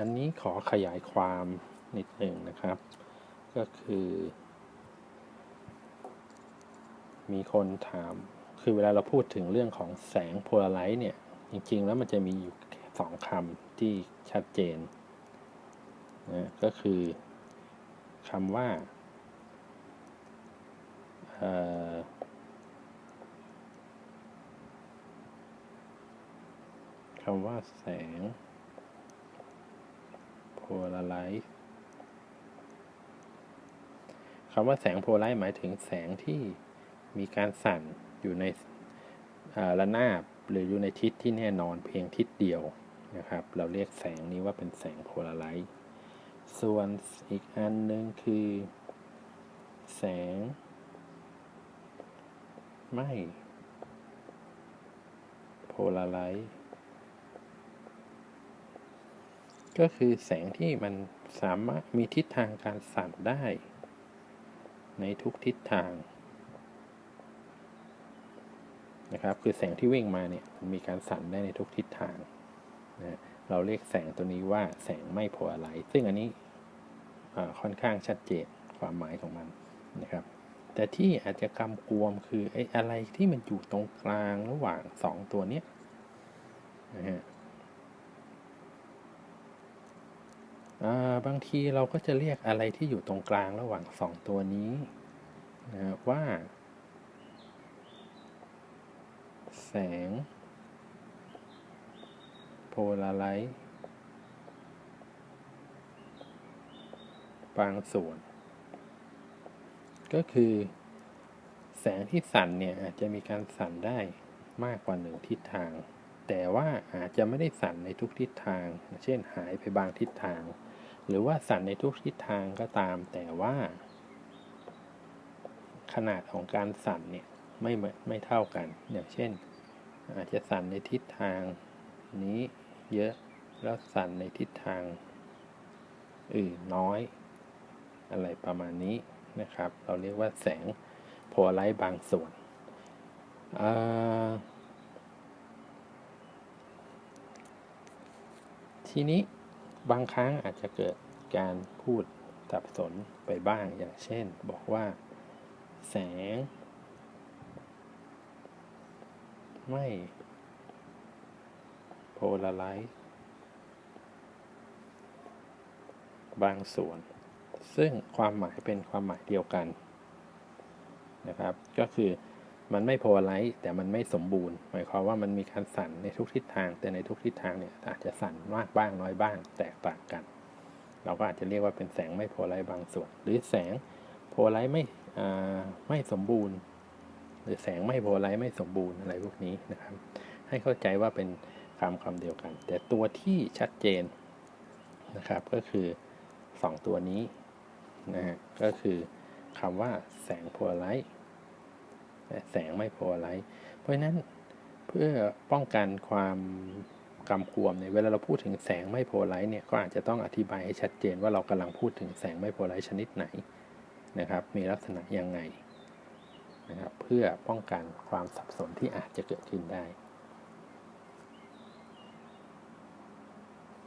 อันนี้ขอขยายความนิดหนึ่งนะครับ ก็คือ มีคนถาม คือเวลาเราพูดถึงเรื่องของแสงโพลาไรต์เนี่ย จริง ๆ แล้วมันจะมีอยู่สองคำที่ชัดเจนนะก็คือคำว่าคำว่าแสง โพลาไรต์คำว่าแสงโพลาไรต์หมายถึงแสงที่มีการสั่นอยู่ในระนาบหรืออยู่ในทิศที่แน่นอนเพียงทิศเดียวนะครับ เราเรียกแสงนี้ว่าเป็นแสงโพลาไรต์ส่วนอีกอันหนึ่งคือ แสง ไม่โพลาไรต์ ก็คือแสงที่มันสามารถมีทิศทางการสั่นได้ ในทุกทิศทางนะครับคือแสงที่วิ่งมาเนี่ยมีการสั่นได้ในทุกทิศทางนะเราเรียกแสงตัวนี้ว่าแสงไม่โพลาไรต์ซึ่งอันนี้ค่อนข้างชัดเจนความหมายของมันนะครับ แต่ที่อาจจะกำกวมคือไอ้อะไรที่มันอยู่ตรงกลางระหว่างสองตัวเนี้ยนะฮะอ่า บางทีเราก็จะเรียกอะไรที่อยู่ตรงกลางระหว่างสองตัวนี้นะว่า แสง โพลาไรต์บางส่วน ก็คือ แสงที่สั่นเนี่ย อาจจะมีการสั่นได้มากกว่าหนึ่งทิศทาง แต่ว่าอาจจะไม่ได้สั่นในทุกทิศทาง เช่นหายไปบางทิศทาง หรือว่าสั่นในทุกทิศทางก็ตาม แต่ว่า ขนาดของการสั่นเนี่ยไม่เหมือนไม่เท่ากัน อย่างเช่น อาจจะสั่นในทิศทางนี้เยอะแล้วสั่นในทิศทางอื่นน้อย อะไรประมาณนี้นะครับ เราเรียกว่าแสงโพลาไรต์บางส่วนอ่า ทีนี้บางครั้งอาจจะเกิดการพูดสับสนไปบ้างอย่างเช่น บอกว่า แสง ไม่โพลาไรต์บางส่วน ซึ่งความหมายเป็นความหมายเดียวกันนะครับ ก็คือ มันไม่โพลไรต์แต่มันไม่สมบูรณ์ หมายความว่ามันมีการสั่นในทุกทิศทาง แต่ในทุกทิศทางเนี่ยอาจจะสั่นมากบ้างน้อยบ้างแตกต่างกัน เราก็อาจจะเรียกว่าเป็นแสงไม่โพลไรต์บางส่วน หรือแสงโพลไรต์ไม่ไม่สมบูรณ์ หรือแสงไม่โพลไรต์ไม่สมบูรณ์อะไรพวกนี้นะครับ ให้เข้าใจว่าเป็นคำคำเดียวกัน แต่ตัวที่ชัดเจนนะครับก็คือ 2 ตัวนี้นะฮะก็คือคำว่าแสงโพลไรต์ แสงไม่โพลาไรต์เพราะฉะนั้นเพื่อป้องกันความกำกวมเนี่ยเวลาเราพูดถึงแสงไม่โพลาไรต์เนี่ยก็อาจจะต้องอธิบายให้ชัดเจนว่าเรากำลังพูดถึงแสงไม่โพลาไรต์ชนิดไหนนะครับ มีลักษณะยังไงนะครับเพื่อป้องกันความสับสนที่อาจจะเกิดขึ้นได้